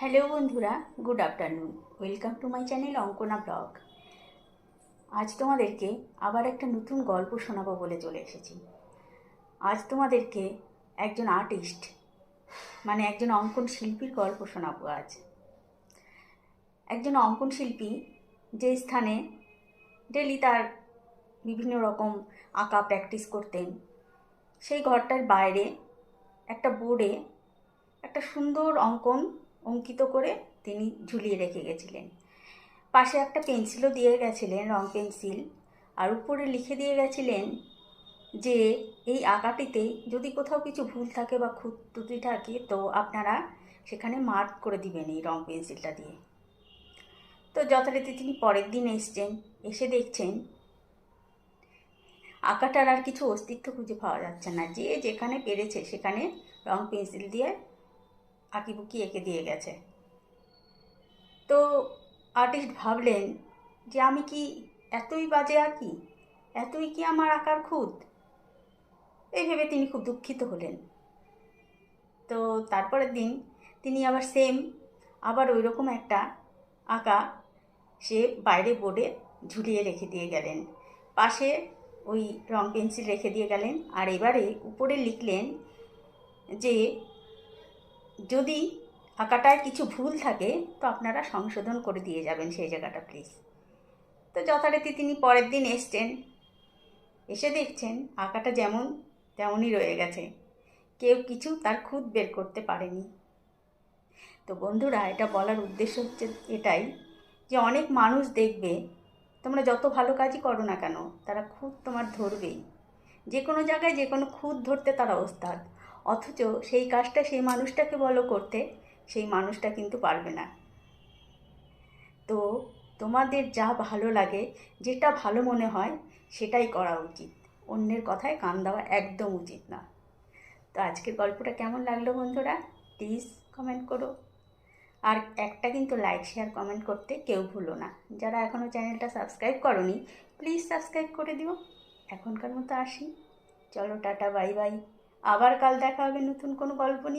Hello বন্ধুরা, good afternoon. Welcome to my channel Ankana blog. আজ তোমাদেরকে আবার একটা নতুন গল্প শোনাবো বলে চলে এসেছি। আজ তোমাদেরকে একজন আর্টিস্ট মানে একজন অঙ্কন শিল্পীর গল্প শোনাবো আজ। একজন অঙ্কন শিল্পী যে স্থানে ডেলি তার বিভিন্ন রকম আঁকা প্র্যাকটিস করতেন, সেই ঘরটার বাইরে একটা বোর্ডে একটা সুন্দর অঙ্কন অঙ্কিত করে তিনি ঝুলিয়ে রেখে গেছিলেন। পাশে একটা পেন্সিলও দিয়ে গেছিলেন, রং পেন্সিল, আর উপরে লিখে দিয়ে গেছিলেন যে, এই আঁকাটিতে যদি কোথাও কিছু ভুল থাকে বা খুঁত ত্রুটি থাকে, তো আপনারা সেখানে মার্ক করে দিবেন এই রং পেন্সিলটা দিয়ে। তো যথারীতি তিনি পরের দিন এসছেন, এসে দেখছেন আঁকাটার আর কিছু অস্তিত্ব খুঁজে পাওয়া যাচ্ছে না। যে যেখানে পেরেছে সেখানে রং পেন্সিল দিয়ে আঁকিবুকি এঁকে দিয়ে গেছে। তো আর্টিস্ট ভাবলেন যে আমি কি এতই বাজে আঁকি এতই কি আমার আঁকার খুঁত? এই ভেবে তিনি খুব দুঃখিত হলেন। তো তারপরের দিন তিনি আবার সেম আবার ওই রকম একটা আঁকা সে বাইরে বোর্ডে ঝুলিয়ে রেখে দিয়ে গেলেন। পাশে ওই রং পেন্সিল রেখে দিয়ে গেলেন। আর এবারে উপরে লিখলেন যে যদি আঁকাটায় কিছু ভুল থাকে, তো আপনারা সংশোধন করে দিয়ে যাবেন সেই জায়গাটা প্লিজ তো যথারীতি তিনি পরের দিন এসছেন। এসে দেখছেন আঁকাটা যেমন তেমনই রয়ে গেছে। কেউ কিছু তার খুদ বের করতে পারেনি। তো বন্ধুরা, এটা বলার উদ্দেশ্য হচ্ছে এটাই যে অনেক মানুষ দেখবে, তোমরা যত ভালো কাজই করো না কেন, তারা খুদ তোমার ধরবেই। যে কোনো জায়গায় যে কোনো খুদ ধরতে তারা ওস্তাদ। অথচ সেই কাজটা সেই মানুষটাকে বলো করতে, সেই মানুষটা কিন্তু পারবে না। তো তোমাদের যা ভালো লাগে, যেটা ভালো মনে হয়, সেটাই করা উচিত। অন্যের কথায় কান দেওয়া একদম উচিত না। তো আজকের গল্পটা কেমন লাগল বন্ধুরা? প্লিজ কমেন্ট করো। আর একটা কিন্তু লাইক, শেয়ার, কমেন্ট করতে কেউ ভুলো না। যারা এখনও চ্যানেলটা সাবস্ক্রাইব করনি, প্লিজ সাবস্ক্রাইব করে দিও। এখনকার মতো আসি। চলো টাটা, বাই বাই। আবার কাল দেখা হবে নতুন কোনো গল্প নিয়ে।